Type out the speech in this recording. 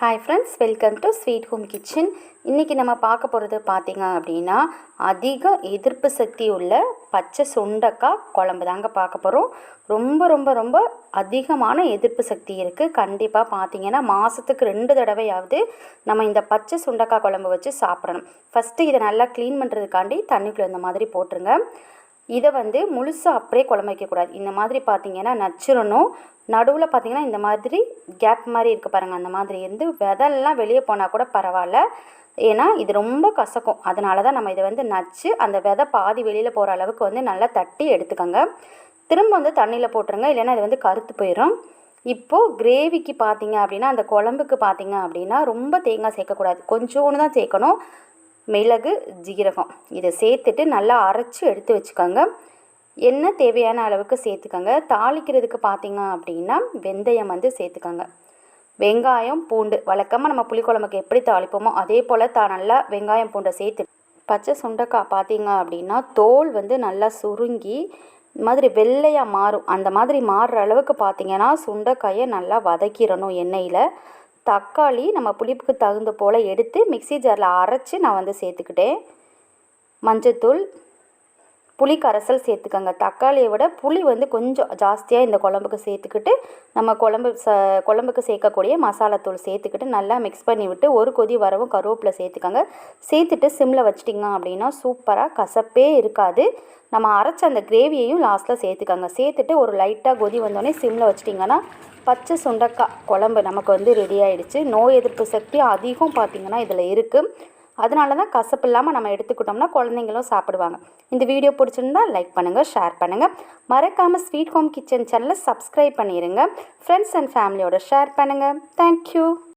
Hi friends welcome to sweet home kitchen இன்றைக்கி நம்ம பார்க்க போகிறது பார்த்திங்க அப்படின்னா அதிக எதிர்ப்பு சக்தி உள்ள பச்சை சுண்டக்காய் குழம்பு தாங்க பார்க்க போகிறோம் ரொம்ப ரொம்ப ரொம்ப அதிகமான எதிர்ப்பு சக்தி இருக்குது கண்டிப்பாக பார்த்தீங்கன்னா மாதத்துக்கு ரெண்டு தடவையாவது நம்ம இந்த பச்சை சுண்டக்காய் குழம்பு வச்சு சாப்பிடணும். ஃபஸ்ட்டு இதை நல்லா க்ளீன் பண்ணுறதுக்காண்டி தண்ணிக்குள்ளே இந்த மாதிரி போட்டுருங்க. இதை வந்து முழுசாக அப்படியே குழம்பு வைக்கக்கூடாது இந்த மாதிரி பார்த்தீங்கன்னா நச்சிடணும் நடுவில் பார்த்திங்கன்னா இந்த மாதிரி கேப் மாதிரி இருக்குது பாருங்கள் அந்த மாதிரி இருந்து விதெல்லாம் வெளியே போனால் கூட பரவாயில்ல. ஏன்னா இது ரொம்ப கசக்கும். அதனால தான் நம்ம இதை வந்து நச்சு அந்த விதை பாதி வெளியில் போகிற அளவுக்கு வந்து நல்லா தட்டி எடுத்துக்கோங்க. திரும்ப வந்து தண்ணியில் போட்டுருங்க. இல்லைன்னா இது வந்து கருத்து போயிடும் இப்போது கிரேவிக்கு பார்த்தீங்க அப்படின்னா அந்த குழம்புக்கு பார்த்தீங்க அப்படின்னா ரொம்ப தேங்காய் சேர்க்கக்கூடாது கொஞ்சோன்னு தான் சேர்க்கணும். மிளகு ஜீரகம். இதை சேர்த்துட்டு நல்லா அரைச்சி எடுத்து வச்சுக்கோங்க. எண்ணெய் தேவையான அளவுக்கு சேர்த்துக்கோங்க. தாளிக்கிறதுக்கு பார்த்தீங்க அப்படின்னா வெந்தயம் வந்து சேர்த்துக்கோங்க. வெங்காயம் பூண்டு. வழக்கமாக நம்ம புளிக்குழம்புக்கு எப்படி தாளிப்போமோ அதே போல் தா நல்லா வெங்காயம் பூண்டை சேர்த்து பச்சை சுண்டைக்காய் பார்த்தீங்க அப்படின்னா தோல் வந்து நல்லா சுருங்கி மாதிரி வெள்ளையாக மாறும். அந்த மாதிரி மாறுற அளவுக்கு பார்த்தீங்கன்னா சுண்டைக்காயை நல்லா வதக்கிடணும் எண்ணெயில். தக்காளி நம்ம புளிப்புக்கு தகுந்த போல் எடுத்து மிக்சி ஜாரில் அரைச்சி நான் வந்து சேர்த்துக்கிட்டேன். மஞ்சத்தூள் புளி கரைசல் சேர்த்துக்கோங்க. தக்காளியை விட புளி வந்து கொஞ்சம் ஜாஸ்தியாக இந்த குழம்புக்கு சேர்த்துக்கிட்டு நம்ம குழம்பு ச குழம்புக்கு சேர்க்கக்கூடிய மசாலாத்தூள் சேர்த்துக்கிட்டு நல்லா மிக்ஸ் பண்ணி விட்டு ஒரு கொதி வரவும் கருவேப்பிலை சேர்த்துக்கோங்க. சேர்த்துட்டு சிம்மில் வச்சிட்டிங்க அப்படின்னா சூப்பராக கசப்பே இருக்காது. நம்ம அரைச்ச அந்த கிரேவியையும் லாஸ்ட்டில் சேர்த்துக்கோங்க. சேர்த்துட்டு ஒரு லைட்டாக கொதி வந்தோடனே சிம்மில் வச்சிட்டிங்கன்னா பச்சை சுண்டக்காய் குழம்பு நமக்கு வந்து ரெடி ஆகிடுச்சு நோய் எதிர்ப்பு சக்தி அதிகம் பார்த்திங்கன்னா இதில் இருக்குது அதனால தான் கசப்பு இல்லாமல் நம்ம எடுத்துக்கிட்டோம்னா குழந்தைங்களும் சாப்பிடுவாங்க. இந்த வீடியோ பிடிச்சிருந்தா லைக் பண்ணுங்கள் ஷேர் பண்ணுங்கள் மறக்காமல் ஸ்வீட் ஹோம் கிச்சன் சேனலை சப்ஸ்கிரைப் பண்ணிடுங்க ஃப்ரெண்ட்ஸ் அண்ட் ஃபேமிலியோட ஷேர் பண்ணுங்கள் தேங்க்யூ